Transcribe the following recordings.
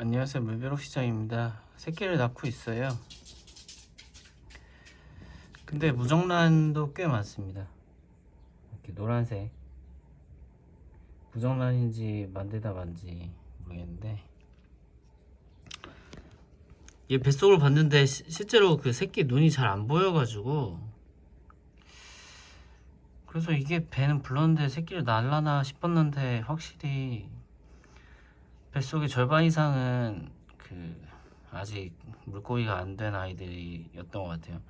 안녕하세요. 물벼룩 시장입니다. 새끼를 낳고 있어요. 근데 무정란도 꽤 많습니다. 이렇게 노란색. 무정란인지 만들다 만지 모르겠는데. 얘 뱃속을 봤는데 시- 실제로 그 새끼 눈이 잘 안 보여가지고. 그래서 이게 배는 불렀는데 새끼를 낳으려나 싶었는데 확실히 뱃속의 절반 이상은 그 아직 물고기가 안 된 아이들이었던 것 같아요.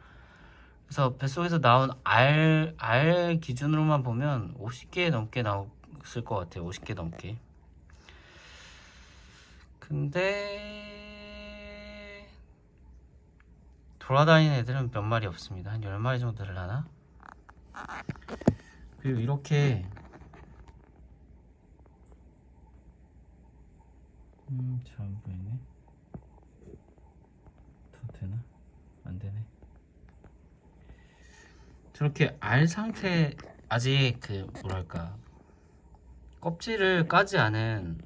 그래서 뱃속에서 나온 알, 알 기준으로만 보면 50개 넘게 나왔을 것 같아요. 50개 넘게. 근데 돌아다니는 애들은 몇 마리 없습니다. 한 10마리 정도 되려나? 그리고 이렇게 음, 잘안 보이네. 더 되나? 안 되네. 저렇게 알 상태 아직 그 뭐랄까 껍질을 까지 않은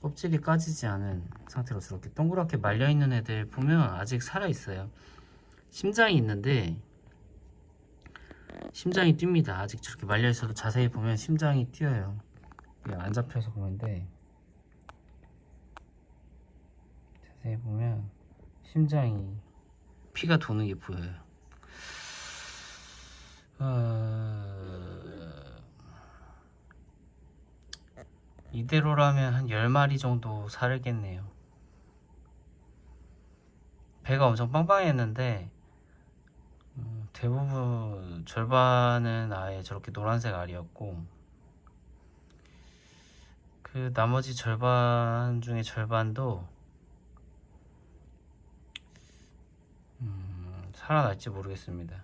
껍질이 까지지 않은 상태로 저렇게 동그랗게 말려 있는 애들 보면 아직 살아 있어요. 심장이 있는데 심장이 뜁니다. 아직 저렇게 말려 있어도 자세히 보면 심장이 뛰어요. 그냥 안 잡혀서 그런데 자세히 보면 심장이 피가 도는 게 보여요. 어... 이대로라면 한 10마리 정도 살겠네요. 배가 엄청 빵빵했는데 음, 대부분 절반은 아예 저렇게 노란색 알이었고 그 나머지 절반 중에 절반도 살아날지 모르겠습니다.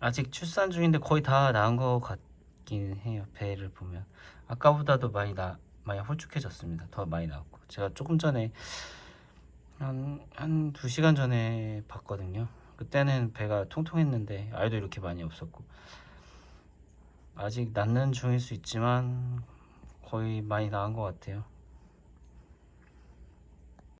아직 출산 중인데 거의 다 나은 것 같긴 해요. 배를 보면 아까보다도 많이 나 많이 홀쭉해졌습니다. 더 많이 나왔고 제가 조금 전에 한, 한 2시간 전에 봤거든요. 그때는 배가 통통했는데 알도 이렇게 많이 없었고 아직 낳는 중일 수 있지만 거의 많이 나은 것 같아요.